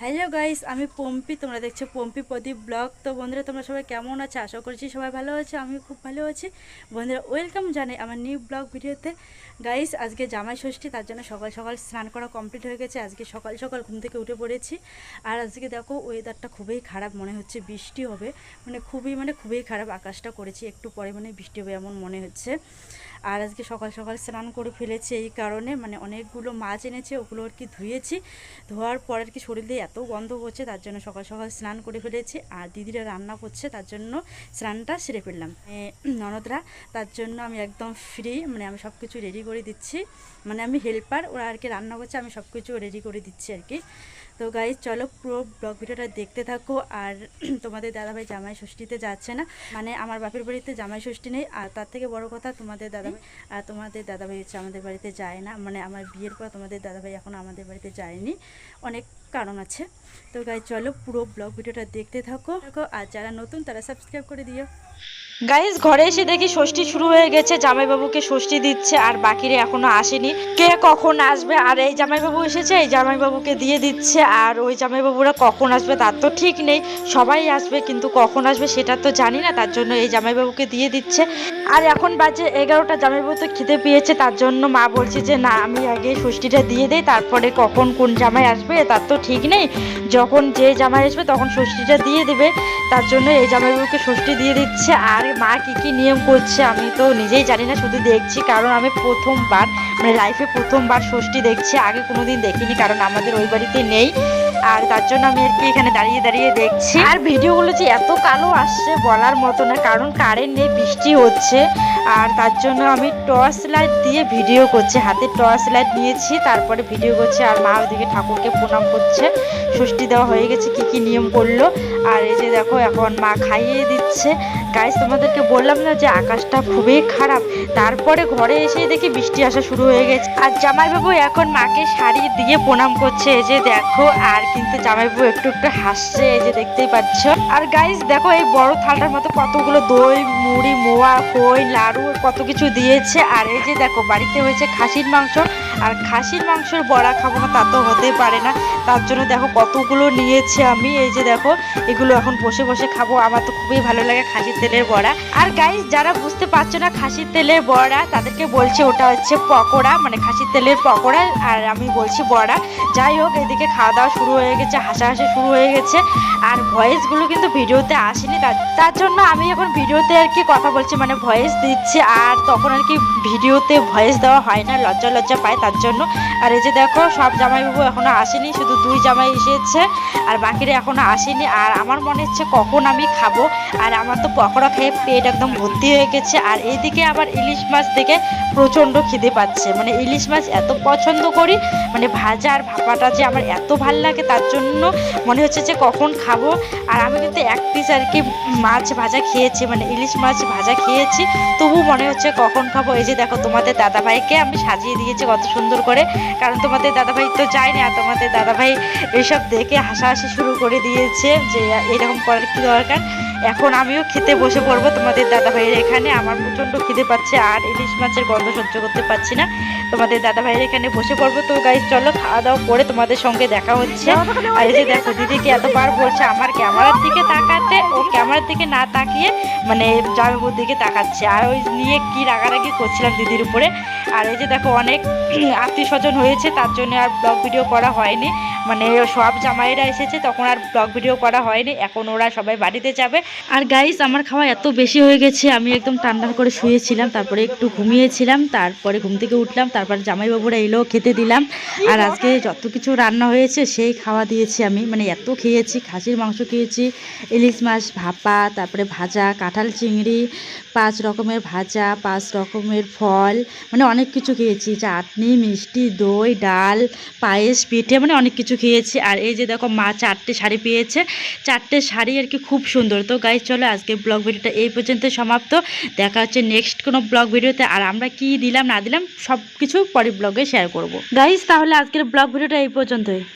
Hello guys, আমি পম্পি, তোমরা দেখছ পম্পি প্রদীপ ব্লগ। তো বন্ধুরা, তোমরা সবাই কেমন আছো? আশা করছি সবাই ভালো আছে আমি খুব ভালো আছি। বন্ধুরা ওয়েলকাম জানাই আমার নিউ ব্লগ ভিডিওতে। গাইস, আজকে জামাই ষষ্ঠী, তার জন্য সকাল সকাল স্নান করা কমপ্লিট হয়ে গেছে। আজকে সকাল সকাল ঘুম থেকে উঠে পড়েছি। আর আজকে দেখো ওয়েদারটা খুবই খারাপ, মনে হচ্ছে বৃষ্টি হবে। মানে খুবই মানে খুবই খারাপ আকাশটা করেছি, একটু পরে মানে বৃষ্টি হবে এমন মনে হচ্ছে। আর আজকে সকাল সকাল স্নান করে ফেলেছি, এই কারণে মানে অনেকগুলো মাছ এনেছে, ওগুলো আর কি ধুয়েছি। ধোয়ার পর আর কি শরীর দিয়ে এত গন্ধ করছে তার জন্য সকাল সকাল স্নান করে ফেলেছি। আর দিদিরা রান্না করছে, তার জন্য স্নানটা সেরে ফেললাম। ননদরা, তার জন্য আমি একদম ফ্রি মানে আমি সব কিছু রেডি করে দিচ্ছি। মানে আমি হেল্পার ওরা আর কি রান্না করছে, আমি সব কিছু রেডি করে দিচ্ছি আর কি। তো গাইজ চলো পুরো ব্লগ ভিডিওটা দেখতে থাকো। আর তোমাদের দাদাভাই জামাই ষষ্ঠীতে যাচ্ছে না। মানে আমার বাপের বাড়িতে জামাই ষষ্ঠী নেই। আর তার থেকে বড় কথা, তোমাদের দাদাভাই, আর তোমাদের দাদাভাই হচ্ছে আমাদের বাড়িতে যায় না। মানে আমার বিয়ের পর তোমাদের দাদাভাই এখন আমাদের বাড়িতে যায়নি। অনেক কারণ আছে। তো গাই চলো পুরো ব্লগ ভিডিওটা দেখতে থাকো। আর যারা নতুন, তারা সাবস্ক্রাইব করে দিও। গাইজ ঘরে এসে দেখি ষষ্ঠী শুরু হয়ে গেছে, জামাইবাবুকে ষষ্ঠী দিচ্ছে আর বাকিরা এখনও আসেনি। কে কখন আসবে? আর এই জামাইবাবু এসেছে, এই জামাইবাবুকে দিয়ে দিচ্ছে আর ওই জামাইবাবুরা কখন আসবে তার তো ঠিক নেই। সবাই আসবে, কিন্তু কখন আসবে সেটা তো জানি না, তার জন্য এই জামাইবাবুকে দিয়ে দিচ্ছে। আর এখন বাজে এগারোটা, জামাইবাবু তো খিদে পেয়েছে, তার জন্য মা বলছে যে, না, আমি আগে ষষ্ঠীটা দিয়ে দেই, তারপরে কখন কোন জামাই আসবে, তার তো ঠিক নেই। যখন যে জামাই আসবে তখন ষষ্ঠীটা দিয়ে দেবে, তার জন্য এই জামাইবাবুকে ষষ্ঠী দিয়ে দিচ্ছে আর মা, কি কি নিয়ম করছে? আমি তো নিজেই জানি না, শুধু দেখছি। কারণ আমি প্রথমবার মানে লাইফে প্রথমবার ষষ্ঠী দেখছি, আগে কোনোদিন দেখিনি, কারণ আমাদের ওই বাড়িতে নেই। আর তার জন্য আমি আর কি এখানে দাঁড়িয়ে দাঁড়িয়ে দেখছি। আর ভিডিওগুলো যে এত কালো আসছে বলার মতো না, কারণ কারেন্ট নেই, বৃষ্টি হচ্ছে। আর তার জন্য আমি টর্চ লাইট দিয়ে ভিডিও করছি। হাতে টর্চ লাইট নিয়েছি, তারপরে ভিডিও করছি। আর মা ওদিকে ঠাকুরকে প্রণাম করছে। ষষ্ঠী দেওয়া হয়ে গেছে, কি কি নিয়ম করল। আর এই যে দেখো, এখন মা খাইয়ে দিচ্ছে। গাইস তোমাদেরকে বললাম না যে আকাশটা খুবই খারাপ। তারপরে ঘরে এসে দেখি বৃষ্টি আসা শুরু হয়ে গেছে। আর জামাইবাবু এখন মাকে শাড়ি দিয়ে প্রণাম করছে। এই যে দেখো, আর কিন্তু জামাইবাবু একটু একটু হাসছে, এই যে দেখতেই পাচ্ছ। আর গাইস দেখো এই বড় থালটার মতো কতগুলো দই, মুড়ি, মোয়া কই লাড়ু কত কিছু দিয়েছে। আর এই যে দেখো, বাড়িতে হয়েছে খাসির মাংস। আর খাসির মাংসের বড়া খাব না, তা তো হতে পারে না। তার জন্য দেখো কতগুলো নিয়েছে আমি। এই যে দেখো, এগুলো এখন বসে বসে খাব। আমার তো খুবই ভালো লাগে খাসির তেলের বড়া। আর গাইস যারা বুঝতে পারছ না খাসির তেলের বড়া, তাদেরকে বলছে ওটা হচ্ছে পকোড়া মানে খাসির তেলের পকোড়া। আর আমি বলছি বড়া। যাই হোক, এদিকে খাওয়া দাওয়া শুরু হয়ে গেছে, হাসাহাসি শুরু হয়ে গেছে আর ভয়েসগুলো কিন্তু ভিডিওতে আসেনি। তার জন্য আমি এখন ভিডিওতে আর কি কথা বলছি মানে ভয়েস দিচ্ছি আর তখন আর কি ভিডিওতে ভয়েস দেওয়া হয় না, লজ্জা লজ্জা পায় তার জন্য। আর এই যে দেখো, সব জামাইবাবু এখনও আসেনি, শুধু দুই জামাই এসেছে আর বাকিরা এখনও আসেনি। আর আমার মনে হচ্ছে কখন আমি খাব? আর আমার তো পকোড়া খেয়ে পেট একদম ভর্তি হয়ে গেছে। আর এইদিকে আবার ইলিশ মাছ দেখে প্রচণ্ড খিদে পাচ্ছে। মানে ইলিশ মাছ এত পছন্দ করি মানে ভাজা আর ভাপাটা যে আমার এত ভালো লাগে তার জন্য মনে হচ্ছে যে কখন খাব। আর আমি কিন্তু এক পিস আর কি মাছ ভাজা খেয়েছি মানে ইলিশ মাছ ভাজা খেয়েছি। তবু মনে হচ্ছে কখন খাব। এই যে দেখো তোমাদের দাদাভাইকে আমি সাজিয়ে দিয়েছি কত সুন্দর করে। কারণ তোমাদের দাদাভাই তো যায়নি আর তোমাদের দাদাভাই এসব দেখে হাসাহাসি শুরু করে দিয়েছে যে এরকম করার কি দরকার। এখন আমিও খেতে বসে পড়ব তোমাদের দাদাভাইয়ের এখানে। আমার প্রচণ্ড খিদে পাচ্ছে আর ইলিশ মাছের গন্ধ সহ্য করতে পারছি না। তোমাদের দাদাভাইয়ের এখানে বসে পড়ব। তো গাইজ চলো খাওয়া দাওয়া করে তোমাদের সঙ্গে দেখা হচ্ছে। আর এই যে দেখো দিদিকে এতবার বলছে আমার ক্যামেরার দিকে তাকাতে, ও ক্যামেরার দিকে না তাকিয়ে মানে জামাইবুর দিকে তাকাচ্ছে। আর ওই নিয়ে কি রাগারাগি করছিলাম দিদির উপরে। আর এই যে দেখো, অনেক আত্মীয় স্বজন হয়েছে, তার জন্য আর ব্লগ ভিডিও করা হয়নি। মানে সব জামাইরা এসেছে, তখন আর ব্লগ ভিডিও করা হয়নি। এখন ওরা সবাই বাড়িতে যাবে। আর গাইস আমার খাওয়া এত বেশি হয়ে গেছে, আমি একদম ঠান্ডা করে শুয়েছিলাম, তারপরে একটু ঘুমিয়েছিলাম, তারপরে ঘুম থেকে উঠলাম, তারপর জামাইবাবুরা এলো, খেতে দিলাম। আর আজকে যত কিছু রান্না হয়েছে, সেই খাওয়া দিয়েছি আমি। মানে এত খেয়েছি, খাসির মাংস খেয়েছি, ইলিশ মাছ ভাপা, তারপরে ভাজা, কাঁঠাল চিংড়ি, পাঁচ রকমের ভাজা, পাঁচ রকমের ফল মানে অনেক কিছু খেয়েছি। চাটনি, মিষ্টি, দই, ডাল, পায়েস, পিঠে মানে অনেক কিছু খেয়েছি। আর এই যে দেখো, মা চারটে শাড়ি পেয়েছে। চারটে শাড়ি আর কি খুব সুন্দর। তো গাইজ চলো আজকে ব্লগ ভিডিওটা এই পর্যন্ত সমাপ্ত। দেখা হচ্ছে নেক্সট কোনো ব্লগ ভিডিওতে। আর আমরা কি দিলাম, না দিলাম সব কিছু পরের ব্লগে শেয়ার করব। গাইজ তাহলে আজকের ব্লগ ভিডিওটা এই পর্যন্তই।